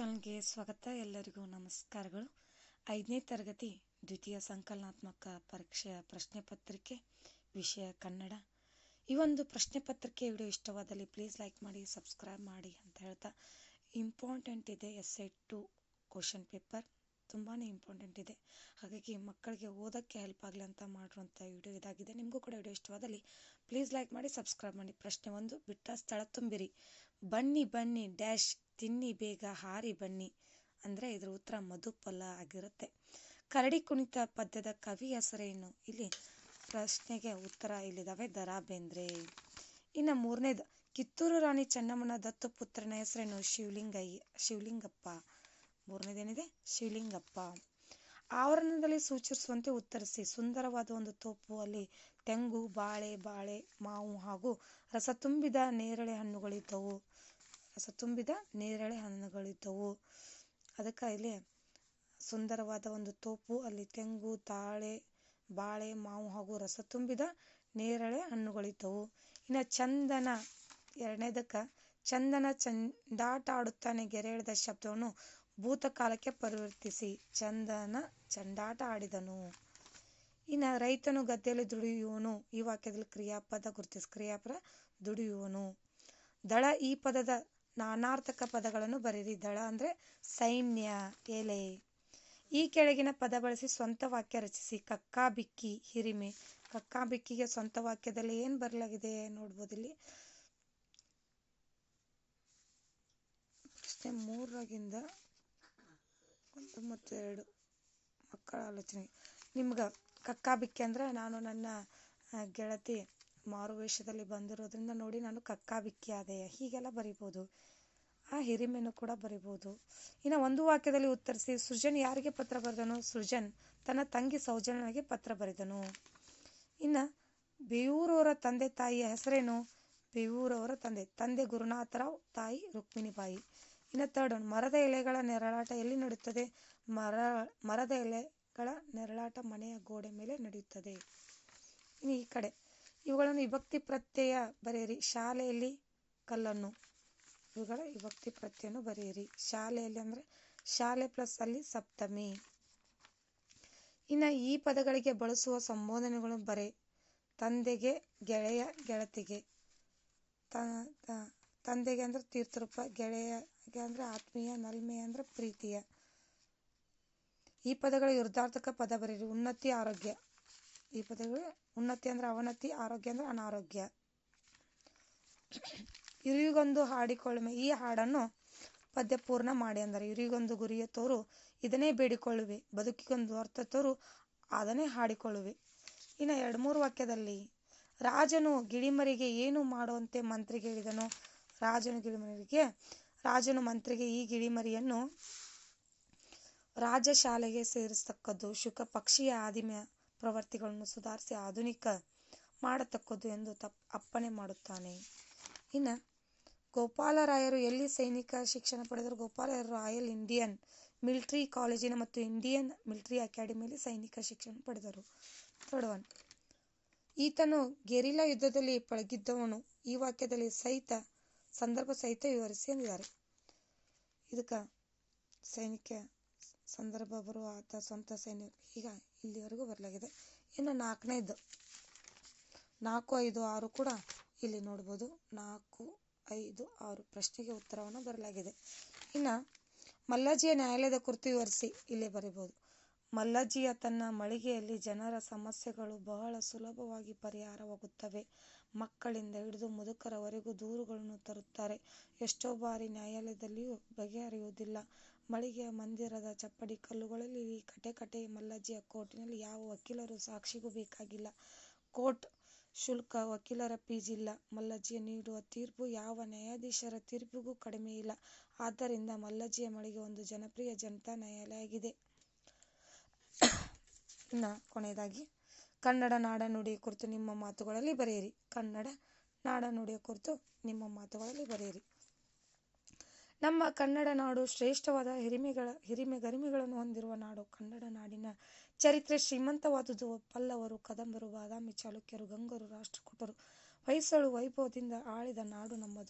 ಚಾನಲ್ಗೆ ಸ್ವಾಗತ. ಎಲ್ಲರಿಗೂ ನಮಸ್ಕಾರಗಳು. ಐದನೇ ತರಗತಿ ದ್ವಿತೀಯ ಸಂಕಲನಾತ್ಮಕ ಪರೀಕ್ಷೆಯ ಪ್ರಶ್ನೆ ಪತ್ರಿಕೆ, ವಿಷಯ ಕನ್ನಡ. ಈ ಒಂದು ಪ್ರಶ್ನೆ ಪತ್ರಿಕೆ ವಿಡಿಯೋ ಇಷ್ಟವಾದಲ್ಲಿ ಪ್ಲೀಸ್ ಲೈಕ್ ಮಾಡಿ, ಸಬ್ಸ್ಕ್ರೈಬ್ ಮಾಡಿ ಅಂತ ಹೇಳ್ತಾ ಇಂಪಾರ್ಟೆಂಟ್ ಇದೆ S I two question paper. ತುಂಬಾ ಇಂಪಾರ್ಟೆಂಟ್ ಇದೆ. ಹಾಗಾಗಿ ಮಕ್ಕಳಿಗೆ ಓದೋಕ್ಕೆ ಹೆಲ್ಪ್ ಆಗಲಿ ಅಂತ ಮಾಡಿರುವಂಥ ವಿಡಿಯೋ ಇದಾಗಿದೆ. ನಿಮಗೂ ಕೂಡ ವಿಡಿಯೋ ಇಷ್ಟವಾದಲ್ಲಿ ಪ್ಲೀಸ್ ಲೈಕ್ ಮಾಡಿ, ಸಬ್ಸ್ಕ್ರೈಬ್ ಮಾಡಿ. ಪ್ರಶ್ನೆ ಒಂದು, ಬಿಟ್ಟ ಸ್ಥಳ ತುಂಬಿರಿ. ಬನ್ನಿ ಬನ್ನಿ ಡ್ಯಾಶ್ ತಿನ್ನಿ, ಬೇಗ ಹಾರಿ ಬನ್ನಿ. ಅಂದರೆ ಇದ್ರ ಉತ್ತರ ಮಧುಫಲ ಆಗಿರುತ್ತೆ. ಕರಡಿ ಕುಣಿತ ಪದ್ಯದ ಕವಿ ಹೆಸರೇನು? ಇಲ್ಲಿ ಪ್ರಶ್ನೆಗೆ ಉತ್ತರ ಇಲ್ಲಿದ್ದಾವೆ ದರಾ ಬೇಂದ್ರೆ ಇನ್ನು ಮೂರನೇದು, ಕಿತ್ತೂರು ರಾಣಿ ಚೆನ್ನಮ್ಮನ ದತ್ತು ಪುತ್ರನ ಹೆಸರೇನು? ಶಿವಲಿಂಗಯ್ಯ, ಶಿವಲಿಂಗಪ್ಪ. ಮೂರನೇದೇನಿದೆ? ಶಿವಲಿಂಗಪ್ಪ. ಆವರಣದಲ್ಲಿ ಸೂಚಿಸುವಂತೆ ಉತ್ತರಿಸಿ. ಸುಂದರವಾದ ಒಂದು ತೋಪು, ಅಲ್ಲಿ ತೆಂಗು, ಬಾಳೆ ಬಾಳೆ, ಮಾವು ಹಾಗೂ ರಸ ತುಂಬಿದ ನೇರಳೆ ಹಣ್ಣುಗಳಿದ್ದವು. ರಸ ತುಂಬಿದ ನೇರಳೆ ಹಣ್ಣುಗಳಿದ್ದವು. ಅದಕ್ಕೆ ಇಲ್ಲಿ ಸುಂದರವಾದ ಒಂದು ತೋಪು, ಅಲ್ಲಿ ತೆಂಗು, ತಾಳೆ, ಬಾಳೆ, ಮಾವು ಹಾಗೂ ರಸ ತುಂಬಿದ ನೇರಳೆ ಹಣ್ಣುಗಳಿದ್ದವು. ಇನ್ನು ಚಂದನ, ಎರಡನೇದಕ್ಕೆ, ಚಂದನ ಚಂದಾಟ ಆಡುತ್ತಾನೆ ಗೆರೆ ಎಳೆದ ಶಬ್ದವನ್ನು ಭೂತಕಾಲಕ್ಕೆ ಪರಿವರ್ತಿಸಿ ಚಂದನ ಚಂಡಾಟ ಆಡಿದನು. ಇನ್ನು ರೈತನು ಗದ್ದೆಯಲ್ಲಿ ದುಡಿಯುವನು. ಈ ವಾಕ್ಯದಲ್ಲಿ ಕ್ರಿಯಾಪದ ಗುರುತಿಸಿ. ಕ್ರಿಯಾಪದ ದುಡಿಯುವನು. ದಳ ಈ ಪದದ ನಾನಾರ್ಥಕ ಪದಗಳನ್ನು ಬರೀರಿ ದಳ ಅಂದರೆ ಸೈನ್ಯ, ಎಲೆ. ಈ ಕೆಳಗಿನ ಪದ ಬಳಸಿ ಸ್ವಂತ ವಾಕ್ಯ ರಚಿಸಿ. ಕಕ್ಕಾ ಬಿಕ್ಕಿ ಹಿರಿಮೆ. ಕಕ್ಕಾ ಬಿಕ್ಕಿಗೆ ಸ್ವಂತ ವಾಕ್ಯದಲ್ಲಿ ಏನು ಬರಲಾಗಿದೆ ನೋಡ್ಬೋದು ಇಲ್ಲಿ. ಪ್ರಶ್ನೆ ಮೂರರಾಗಿಂದ ಎರಡು ಮಕ್ಕಳ ಆಲೋಚನೆ. ನಿಮ್ಗೆ ಕಕ್ಕಾ ಬಿಕ್ಕಿ ಅಂದರೆ ನಾನು ನನ್ನ ಗೆಳತಿ ಮಾರುವೇಷದಲ್ಲಿ ಬಂದಿರೋದ್ರಿಂದ ನೋಡಿ ನಾನು ಕಕ್ಕಾ ಬಿಕ್ಕಿ ಆದೆಯ. ಹೀಗೆಲ್ಲ ಬರಿಬೋದು. ಆ ಹಿರಿಮೆನೂ ಕೂಡ ಬರಿಬೋದು. ಇನ್ನು ಒಂದು ವಾಕ್ಯದಲ್ಲಿ ಉತ್ತರಿಸಿ, ಸೃಜನ್ ಯಾರಿಗೆ ಪತ್ರ ಬರೆದನು? ಸೃಜನ್ ತನ್ನ ತಂಗಿ ಸೌಜನ್ಯನಿಗೆ ಪತ್ರ ಬರೆದನು. ಇನ್ನು ಬೇವೂರವರ ತಂದೆ ತಾಯಿಯ ಹೆಸರೇನು? ಬೇವೂರವರ ತಂದೆ ತಂದೆ ಗುರುನಾಥರಾವ್ ತಾಯಿ ರುಕ್ಮಿಣಿಬಾಯಿ. ಇನ್ನು ತರ್ಡ್ ಒನ್ ಮರದ ಎಲೆಗಳ ನೆರಳಾಟ ಎಲ್ಲಿ ನಡೆಯುತ್ತದೆ? ಮರ, ಮರದ ಎಲೆಗಳ ನೆರಳಾಟ ಮನೆಯ ಗೋಡೆ ಮೇಲೆ ನಡೆಯುತ್ತದೆ. ಇನ್ನು ಈ ಕಡೆ, ಇವುಗಳನ್ನು ವಿಭಕ್ತಿ ಪ್ರತ್ಯಯ ಬರೆಯಿರಿ. ಶಾಲೆಯಲ್ಲಿ ಕಲ್ಲನ್ನು, ಇವುಗಳ ವಿಭಕ್ತಿ ಪ್ರತ್ಯಯನ್ನು ಬರೆಯಿರಿ. ಶಾಲೆಯಲ್ಲಿ ಅಂದರೆ ಶಾಲೆ ಪ್ಲಸ್ ಅಲ್ಲಿ ಸಪ್ತಮಿ. ಇನ್ನು ಈ ಪದಗಳಿಗೆ ಬಳಸುವ ಸಂಬೋಧನೆಗಳು ಬರೆ. ತಂದೆಗೆ, ಗೆಳೆಯ, ಗೆಳತಿಗೆ. ತಂದೆಗೆ ಅಂದ್ರೆ ತೀರ್ಥರೂಪ, ಗೆಳೆಯಗೆ ಅಂದರೆ ಆತ್ಮೀಯ, ನಲ್ಮೆಯ ಅಂದರೆ ಪ್ರೀತಿಯ. ಈ ಪದಗಳ ವಿರುದ್ಧಾರ್ಥಕ ಪದ ಬರೀರಿ. ಉನ್ನತಿ, ಆರೋಗ್ಯ. ಈ ಪದಗಳು ಉನ್ನತಿ ಅಂದ್ರೆ ಅವನತಿ, ಆರೋಗ್ಯ ಅಂದ್ರೆ ಅನಾರೋಗ್ಯ. ಇರಿಗೊಂದು ಹಾಡಿಕೊಳ್ಳುವೆ ಈ ಹಾಡನ್ನು ಪದ್ಯ ಪೂರ್ಣ ಮಾಡಿ ಅಂದರೆ ಇರಿಗೊಂದು ಗುರಿಯ ತೋರು ಇದನ್ನೇ ಬೇಡಿಕೊಳ್ಳುವೆ. ಬದುಕಿಗೊಂದು ಅರ್ಥ ತೋರು ಅದನ್ನೇ ಹಾಡಿಕೊಳ್ಳುವೆ. ಇನ್ನು ಎರಡು ಮೂರು ವಾಕ್ಯದಲ್ಲಿ, ರಾಜನು ಗಿಳಿಮರಿಗೆ ಏನು ಮಾಡುವಂತೆ ಮಂತ್ರಿಗೆ ಹೇಳಿದನು? ರಾಜನು ಗಿಳಿಮರಿಗೆ ರಾಜನು ಮಂತ್ರಿಗೆ ಈ ಗಿಳಿಮರಿಯನ್ನು ರಾಜಶಾಲೆಗೆ ಸೇರಿಸತಕ್ಕದ್ದು, ಶುಕ ಪಕ್ಷಿಯ ಆದಿಮ ಪ್ರವೃತ್ತಿಗಳನ್ನು ಸುಧಾರಿಸಿ ಆಧುನಿಕ ಮಾಡತಕ್ಕದ್ದು ಎಂದು ತಪ್, ಅಪ್ಪಣೆ ಮಾಡುತ್ತಾನೆ. ಇನ್ನು ಗೋಪಾಲರಾಯರು ಎಲ್ಲಿ ಸೈನಿಕ ಶಿಕ್ಷಣ ಪಡೆದರು? ಗೋಪಾಲರಾಯರು ರಾಯಲ್ ಇಂಡಿಯನ್ ಮಿಲಿಟರಿ ಕಾಲೇಜಿನ ಮತ್ತು ಇಂಡಿಯನ್ ಮಿಲಿಟರಿ ಅಕಾಡೆಮಿಯಲ್ಲಿ ಸೈನಿಕ ಶಿಕ್ಷಣ ಪಡೆದರು. ಥರ್ಡ್ ಒನ್ ಈತನು ಗೆರಿಲಾ ಯುದ್ಧದಲ್ಲಿ ಪಳಗಿದ್ದವನು. ಈ ವಾಕ್ಯದಲ್ಲಿ ಸಹಿತ ಸಂದರ್ಭ ಸಹಿತ ವಿವರಿಸಿ ಎಂದಿದ್ದಾರೆ. ಇದಕ್ಕೆ ಸೈನಿಕ ಸಂದರ್ಭ ಬರುವ ಆತ ಸ್ವಂತ ಸೈನ್ಯ ಈಗ ಇಲ್ಲಿವರೆಗೂ ಬರಲಾಗಿದೆ. ಇನ್ನು ನಾಲ್ಕನೇದು. ನಾಲ್ಕು, ಐದು, ಆರು ಕೂಡ ಇಲ್ಲಿ ನೋಡ್ಬೋದು. ನಾಲ್ಕು, ಐದು, ಆರು ಪ್ರಶ್ನೆಗೆ ಉತ್ತರವನ್ನು ಬರಲಾಗಿದೆ. ಇನ್ನು ಮಲ್ಲಾಜಿಯ ನ್ಯಾಯಾಲಯದ ಕುರಿತು ವಿವರಿಸಿ ಇಲ್ಲಿ ಬರೀಬೋದು. ಮಲ್ಲಾಜಿಯ ತನ್ನ ಮಳಿಗೆಯಲ್ಲಿ ಜನರ ಸಮಸ್ಯೆಗಳು ಬಹಳ ಸುಲಭವಾಗಿ ಪರಿಹಾರವಾಗುತ್ತವೆ. ಮಕ್ಕಳಿಂದ ಹಿಡಿದು ಮುದುಕರವರೆಗೂ ದೂರುಗಳನ್ನು ತರುತ್ತಾರೆ. ಎಷ್ಟೋ ಬಾರಿ ನ್ಯಾಯಾಲಯದಲ್ಲಿಯೂ ಬಗೆಹರಿಯುವುದಿಲ್ಲ. ಮಳಿಗೆಯ ಮಂದಿರದ ಚಪ್ಪಡಿ ಕಲ್ಲುಗಳಲ್ಲಿ ಕಟೆ ಕಟೆ ಮಲ್ಲಜ್ಜಿಯ ಕೋರ್ಟಿನಲ್ಲಿ ಯಾವ ವಕೀಲರು ಸಾಕ್ಷಿಗೂ ಬೇಕಾಗಿಲ್ಲ. ಕೋರ್ಟ್ ಶುಲ್ಕ ವಕೀಲರ ಫೀಸ್ ಇಲ್ಲ. ಮಲ್ಲಜ್ಜಿಯ ನೀಡುವ ತೀರ್ಪು ಯಾವ ನ್ಯಾಯಾಧೀಶರ ತೀರ್ಪಿಗೂ ಕಡಿಮೆ ಇಲ್ಲ. ಆದ್ದರಿಂದ ಮಲ್ಲಜ್ಜಿಯ ಮಳಿಗೆ ಒಂದು ಜನಪ್ರಿಯ ಜನತಾ ನ್ಯಾಯಾಲಯ ಆಗಿದೆ ಇನ್ನು ಕೊನೆಯದಾಗಿ ಕನ್ನಡ ನಾಡ ನುಡಿಯ ಕುರಿತು ನಿಮ್ಮ ಮಾತುಗಳಲ್ಲಿ ಬರೆಯಿರಿ. ಕನ್ನಡ ನಾಡ ನುಡಿಯ ಕುರಿತು ನಿಮ್ಮ ಮಾತುಗಳಲ್ಲಿ ಬರೆಯಿರಿ. ನಮ್ಮ ಕನ್ನಡ ನಾಡು ಶ್ರೇಷ್ಠವಾದ ಹಿರಿಮೆಗಳ, ಹಿರಿಮೆ ಗರಿಮೆಗಳನ್ನು ಹೊಂದಿರುವ ನಾಡು. ಕನ್ನಡ ನಾಡಿನ ಚರಿತ್ರೆ ಶ್ರೀಮಂತವಾದುದು. ಪಲ್ಲವರು, ಕದಂಬರು, ಬಾದಾಮಿ, ಚಾಲುಕ್ಯರು, ಗಂಗರು, ರಾಷ್ಟ್ರಕೂಟರು, ಹೊಯ್ಸಳು ವೈಭವದಿಂದ ಆಳಿದ ನಾಡು ನಮ್ಮದು.